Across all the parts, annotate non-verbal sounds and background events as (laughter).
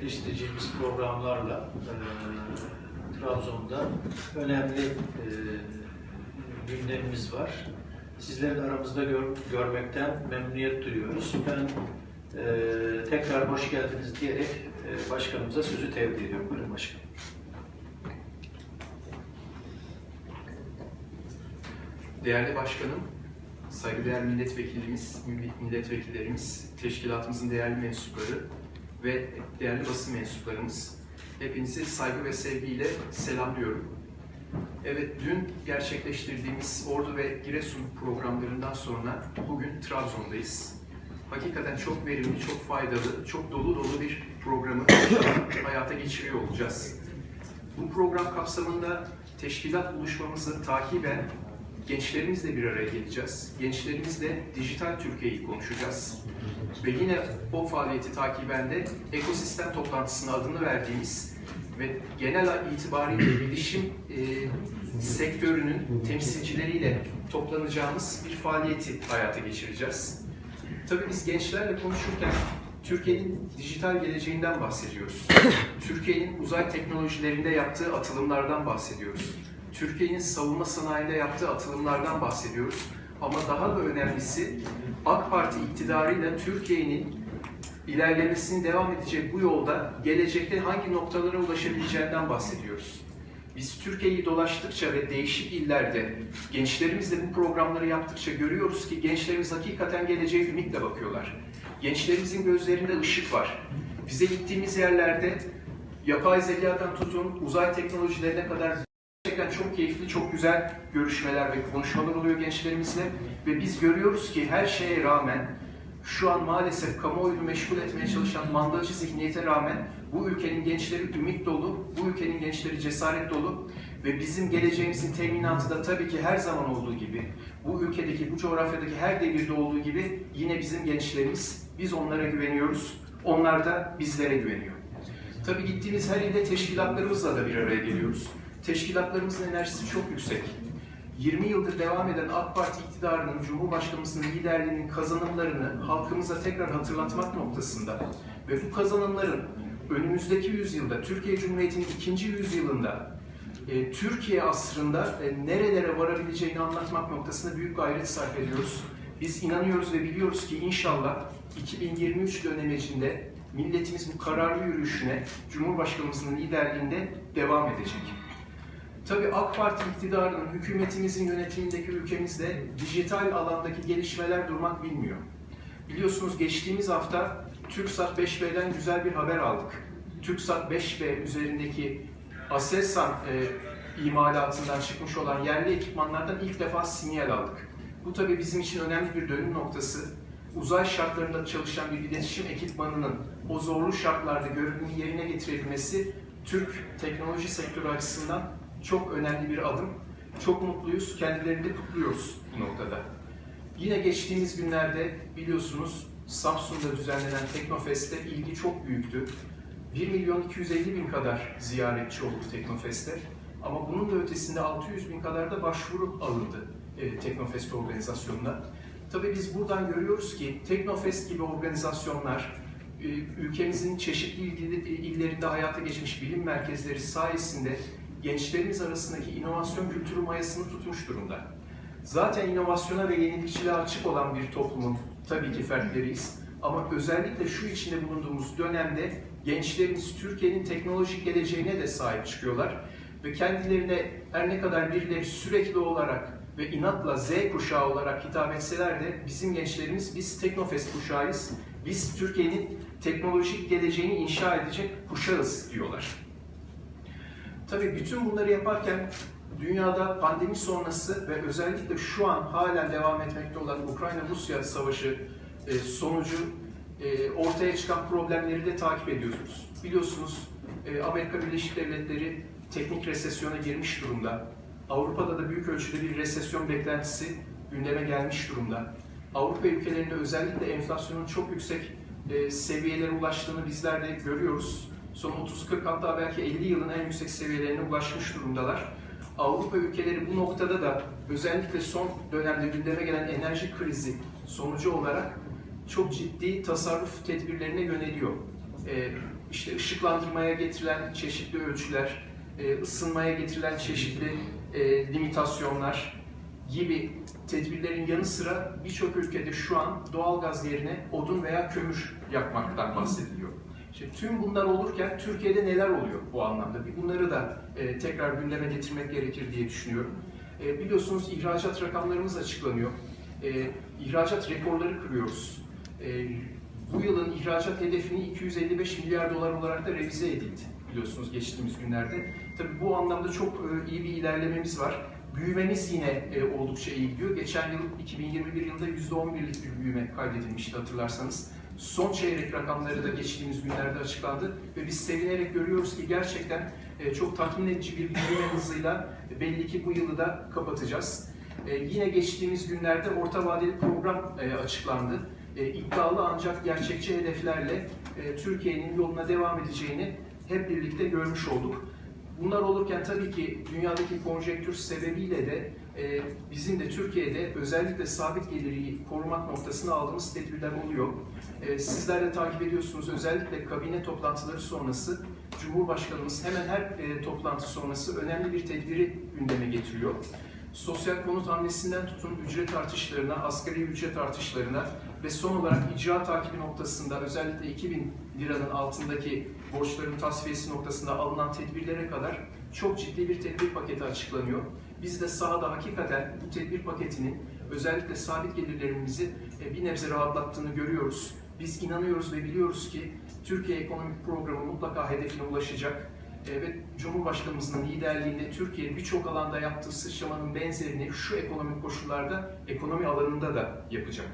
gerçekleştireceğimiz programlarla e, Trabzon'da önemli e, gündemimiz var. Sizlerin aramızda gör- görmekten memnuniyet duyuyoruz. Ben e, tekrar hoş geldiniz diyerek e, başkanımıza sözü tevdi ediyorum. Buyurun başkanım. Değerli başkanım, saygıdeğer milletvekilimiz, milletvekillerimiz, teşkilatımızın değerli mensupları ve değerli basın mensuplarımız, hepinizi saygı ve sevgiyle selamlıyorum. Evet, dün gerçekleştirdiğimiz Ordu ve Giresun programlarından sonra bugün Trabzon'dayız. Hakikaten çok verimli, çok faydalı, çok dolu dolu bir programı (coughs) hayata geçiriyor olacağız. Bu program kapsamında teşkilat buluşmamızı takiben gençlerimizle bir araya geleceğiz. Gençlerimizle dijital Türkiye'yi konuşacağız. Ve yine o faaliyeti takiben de ekosistem toplantısına adını verdiğimiz ve genel itibariyle (clears throat) bilişim e, sektörünün temsilcileriyle toplanacağımız bir faaliyeti hayata geçireceğiz. Tabii biz gençlerle konuşurken Türkiye'nin dijital geleceğinden bahsediyoruz. (clears throat) Türkiye'nin uzay teknolojilerinde yaptığı atılımlardan bahsediyoruz. Türkiye'nin savunma sanayinde yaptığı atılımlardan bahsediyoruz. Ama daha da önemlisi AK Parti iktidarıyla Türkiye'nin ilerlemesini devam edecek bu yolda gelecekte hangi noktalara ulaşabileceğinden bahsediyoruz. Biz Türkiye'yi dolaştıkça ve değişik illerde gençlerimizle bu programları yaptıkça görüyoruz ki gençlerimiz hakikaten geleceğe ümitle bakıyorlar. Gençlerimizin gözlerinde ışık var. Bize gittiğimiz yerlerde yapay zekadan tutun uzay teknolojilerine kadar gerçekten çok keyifli, çok güzel görüşmeler ve konuşmalar oluyor gençlerimizle ve biz görüyoruz ki her şeye rağmen şu an maalesef kamuoyunu meşgul etmeye çalışan mandacı zihniyete rağmen bu ülkenin gençleri ümit dolu, bu ülkenin gençleri cesaret dolu ve bizim geleceğimizin teminatı da tabii ki her zaman olduğu gibi, bu ülkedeki, bu coğrafyadaki her devirde olduğu gibi yine bizim gençlerimiz, biz onlara güveniyoruz, onlar da bizlere güveniyor. Tabii gittiğimiz her ilde teşkilatlarımızla da bir araya geliyoruz. Teşkilatlarımızın enerjisi çok yüksek. 20 yıldır devam eden AK Parti iktidarının, Cumhurbaşkanımızın liderliğinin kazanımlarını halkımıza tekrar hatırlatmak noktasında ve bu kazanımların önümüzdeki yüzyılda, Türkiye Cumhuriyeti'nin ikinci yüzyılında, e, Türkiye asrında e, nerelere varabileceğini anlatmak noktasında büyük gayret sarf ediyoruz. Biz inanıyoruz ve biliyoruz ki inşallah 2023 dönemecinde milletimiz bu kararlı yürüyüşüne Cumhurbaşkanımızın liderliğinde devam edecek. Tabii AK Parti iktidarının, hükümetimizin yönetimindeki ülkemizde dijital alandaki gelişmeler durmak bilmiyor. Biliyorsunuz geçtiğimiz hafta TürkSat 5B'den güzel bir haber aldık. TürkSat 5B üzerindeki Aselsan e, imalatından çıkmış olan yerli ekipmanlardan ilk defa sinyal aldık. Bu tabii bizim için önemli bir dönüm noktası. Uzay şartlarında çalışan bir iletişim ekipmanının o zorlu şartlarda görevini yerine getirebilmesi Türk teknoloji sektörü açısından çok önemli bir adım. Çok mutluyuz, kendilerini de kutluyoruz bu noktada. Yine geçtiğimiz günlerde biliyorsunuz Samsun'da düzenlenen Teknofest'te ilgi çok büyüktü. 1 milyon 250 bin kadar ziyaretçi oldu Teknofest'te. Ama bunun da ötesinde 600 bin kadar da başvuru alındı e, Teknofest organizasyonuna. Tabii biz buradan görüyoruz ki Teknofest gibi organizasyonlar e, ülkemizin çeşitli ilgili- illerinde hayata geçmiş bilim merkezleri sayesinde gençlerimiz arasındaki inovasyon kültürü mayasını tutmuş durumda. Zaten inovasyona ve yenilikçiliğe açık olan bir toplumun tabii ki fertleriyiz. Ama özellikle şu içinde bulunduğumuz dönemde gençlerimiz Türkiye'nin teknolojik geleceğine de sahip çıkıyorlar. Ve kendilerine her ne kadar birileri sürekli olarak ve inatla Z kuşağı olarak hitap etseler de bizim gençlerimiz biz Teknofest kuşağıyız. Biz Türkiye'nin teknolojik geleceğini inşa edecek kuşağız diyorlar. Tabii bütün bunları yaparken dünyada pandemi sonrası ve özellikle şu an halen devam etmekte olan Ukrayna-Rusya savaşı e, sonucu e, ortaya çıkan problemleri de takip ediyoruz. Biliyorsunuz e, Amerika Birleşik Devletleri teknik resesyona girmiş durumda. Avrupa'da da büyük ölçüde bir resesyon beklentisi gündeme gelmiş durumda. Avrupa ülkelerinde özellikle enflasyonun çok yüksek seviyelere ulaştığını bizler de görüyoruz. Son 30-40 hatta belki 50 yılın en yüksek seviyelerine ulaşmış durumdalar. Avrupa ülkeleri bu noktada da özellikle son dönemde gündeme gelen enerji krizi sonucu olarak çok ciddi tasarruf tedbirlerine yöneliyor. Ee, işte ışıklandırmaya getirilen çeşitli ölçüler, e, ısınmaya getirilen çeşitli e, limitasyonlar gibi tedbirlerin yanı sıra birçok ülkede şu an doğalgaz yerine odun veya kömür yakmaktan bahsediliyor. Tüm bunlar olurken Türkiye'de neler oluyor bu anlamda? Bunları da e, tekrar gündeme getirmek gerekir diye düşünüyorum. E, biliyorsunuz ihracat rakamlarımız açıklanıyor. E, ihracat rekorları kırıyoruz. E, bu yılın ihracat hedefini 255 milyar dolar olarak da revize edildi biliyorsunuz geçtiğimiz günlerde. Tabii bu anlamda çok iyi bir ilerlememiz var. Büyümemiz yine oldukça iyi gidiyor. Geçen yıl 2021 yılında %11'lik bir büyüme kaydedilmişti hatırlarsanız. Son çeyrek rakamları da geçtiğimiz günlerde açıklandı ve biz sevinerek görüyoruz ki gerçekten e, çok tatmin edici bir büyüme hızıyla belli ki bu yılı da kapatacağız. E, yine geçtiğimiz günlerde orta vadeli program e, açıklandı. İddialı ancak gerçekçi hedeflerle Türkiye'nin yoluna devam edeceğini hep birlikte görmüş olduk. Bunlar olurken tabii ki dünyadaki konjektür sebebiyle de e, bizim de Türkiye'de özellikle sabit geliri korumak noktasına aldığımız tedbirler oluyor. E, sizler de takip ediyorsunuz özellikle kabine toplantıları sonrası Cumhurbaşkanımız hemen her e, toplantı sonrası önemli bir tedbiri gündeme getiriyor. Sosyal konut hamlesinden tutun ücret artışlarına, asgari ücret artışlarına ve son olarak icra takibi noktasında özellikle 2000 liranın altındaki borçların tasfiyesi noktasında alınan tedbirlere kadar çok ciddi bir tedbir paketi açıklanıyor. Biz de sahada hakikaten bu tedbir paketinin özellikle sabit gelirlerimizi e, bir nebze rahatlattığını görüyoruz. Biz inanıyoruz ve biliyoruz ki Türkiye Ekonomik Programı mutlaka hedefine ulaşacak e, ve Cumhurbaşkanımızın liderliğinde Türkiye birçok alanda yaptığı sıçramanın benzerini şu ekonomik koşullarda ekonomi alanında da yapacak.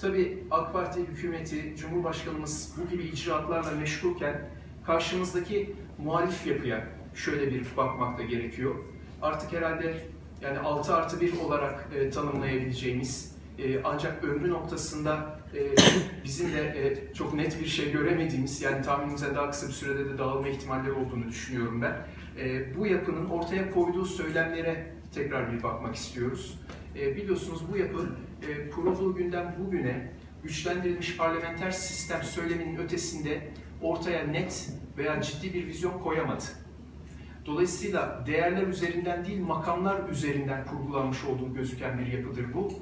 Tabii AK Parti hükümeti, Cumhurbaşkanımız bu gibi icraatlarla meşgulken karşımızdaki muhalif yapıya şöyle bir bakmak da gerekiyor. Artık herhalde yani 6 artı 1 olarak e, tanımlayabileceğimiz e, ancak ömrü noktasında e, bizim de e, çok net bir şey göremediğimiz yani tahminimize daha kısa bir sürede de dağılma ihtimalleri olduğunu düşünüyorum ben. E, bu yapının ortaya koyduğu söylemlere tekrar bir bakmak istiyoruz. E, biliyorsunuz bu yapı e, kurulduğu günden bugüne güçlendirilmiş parlamenter sistem söyleminin ötesinde ortaya net veya ciddi bir vizyon koyamadı. Dolayısıyla değerler üzerinden değil makamlar üzerinden kurgulanmış olduğu gözüken bir yapıdır bu.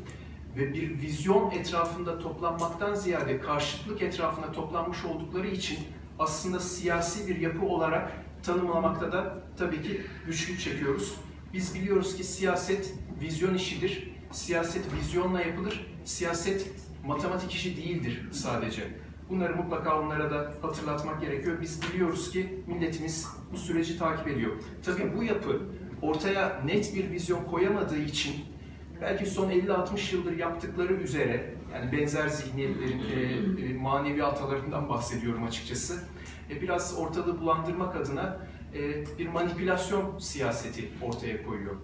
Ve bir vizyon etrafında toplanmaktan ziyade karşıtlık etrafında toplanmış oldukları için aslında siyasi bir yapı olarak tanımlamakta da tabii ki güçlük çekiyoruz. Biz biliyoruz ki siyaset vizyon işidir. Siyaset vizyonla yapılır. Siyaset matematik işi değildir sadece. Bunları mutlaka onlara da hatırlatmak gerekiyor. Biz biliyoruz ki milletimiz bu süreci takip ediyor. Tabii bu yapı ortaya net bir vizyon koyamadığı için belki son 50-60 yıldır yaptıkları üzere yani benzer zihniyetlerin e, e, manevi atalarından bahsediyorum açıkçası. E, biraz ortalığı bulandırmak adına e, bir manipülasyon siyaseti ortaya koyuyor.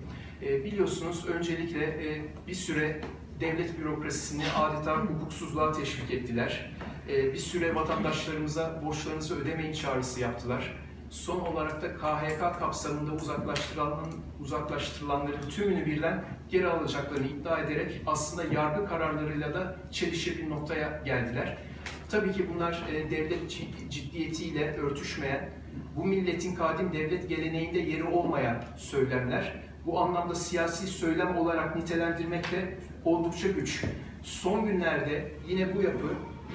E, biliyorsunuz öncelikle e, bir süre devlet bürokrasisini adeta hukuksuzluğa teşvik ettiler. E, bir süre vatandaşlarımıza borçlarınızı ödemeyin çağrısı yaptılar. Son olarak da KHK kapsamında uzaklaştırılan, uzaklaştırılanların tümünü birden geri alacaklarını iddia ederek aslında yargı kararlarıyla da çelişir bir noktaya geldiler. Tabii ki bunlar e, devlet cid- ciddiyetiyle örtüşmeyen, bu milletin kadim devlet geleneğinde yeri olmayan söylemler. Bu anlamda siyasi söylem olarak nitelendirmek de oldukça güç. Son günlerde yine bu yapı,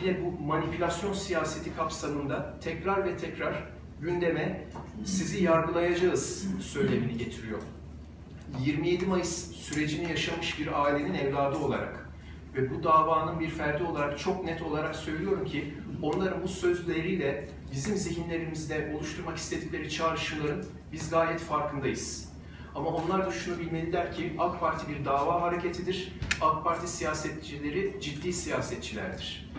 yine bu manipülasyon siyaseti kapsamında tekrar ve tekrar gündeme sizi yargılayacağız söylemini getiriyor. 27 Mayıs sürecini yaşamış bir ailenin evladı olarak ve bu davanın bir ferdi olarak çok net olarak söylüyorum ki onların bu sözleriyle bizim zihinlerimizde oluşturmak istedikleri çağrışımların biz gayet farkındayız. Ama onlar da şunu bilmeliler ki AK Parti bir dava hareketidir. AK Parti siyasetçileri ciddi siyasetçilerdir.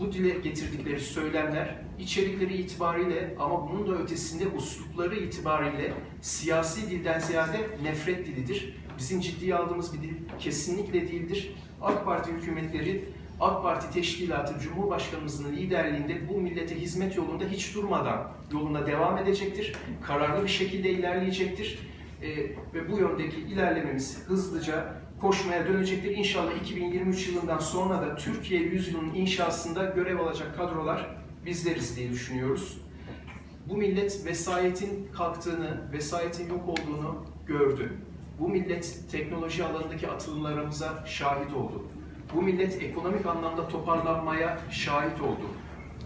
Bu dile getirdikleri söylemler içerikleri itibariyle ama bunun da ötesinde uslupları itibariyle siyasi dilden ziyade nefret dilidir. Bizim ciddiye aldığımız bir dil kesinlikle değildir. AK Parti hükümetleri, AK Parti teşkilatı, Cumhurbaşkanımızın liderliğinde bu millete hizmet yolunda hiç durmadan yoluna devam edecektir. Kararlı bir şekilde ilerleyecektir. Ee, ve bu yöndeki ilerlememiz hızlıca koşmaya dönecektir. İnşallah 2023 yılından sonra da Türkiye yüzyılının inşasında görev alacak kadrolar bizleriz diye düşünüyoruz. Bu millet vesayetin kalktığını, vesayetin yok olduğunu gördü. Bu millet teknoloji alanındaki atılımlarımıza şahit oldu. Bu millet ekonomik anlamda toparlanmaya şahit oldu.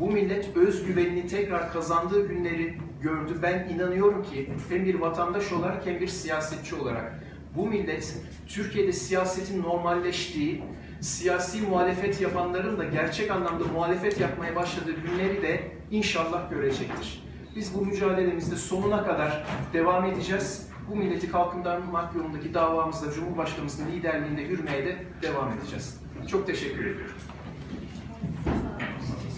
Bu millet özgüvenini tekrar kazandığı günleri gördü. Ben inanıyorum ki hem bir vatandaş olarak hem bir siyasetçi olarak bu millet Türkiye'de siyasetin normalleştiği, siyasi muhalefet yapanların da gerçek anlamda muhalefet yapmaya başladığı günleri de inşallah görecektir. Biz bu mücadelemizde sonuna kadar devam edeceğiz. Bu milleti kalkındırmak yolundaki davamızda Cumhurbaşkanımızın liderliğinde yürümeye de devam edeceğiz. Çok teşekkür ediyorum.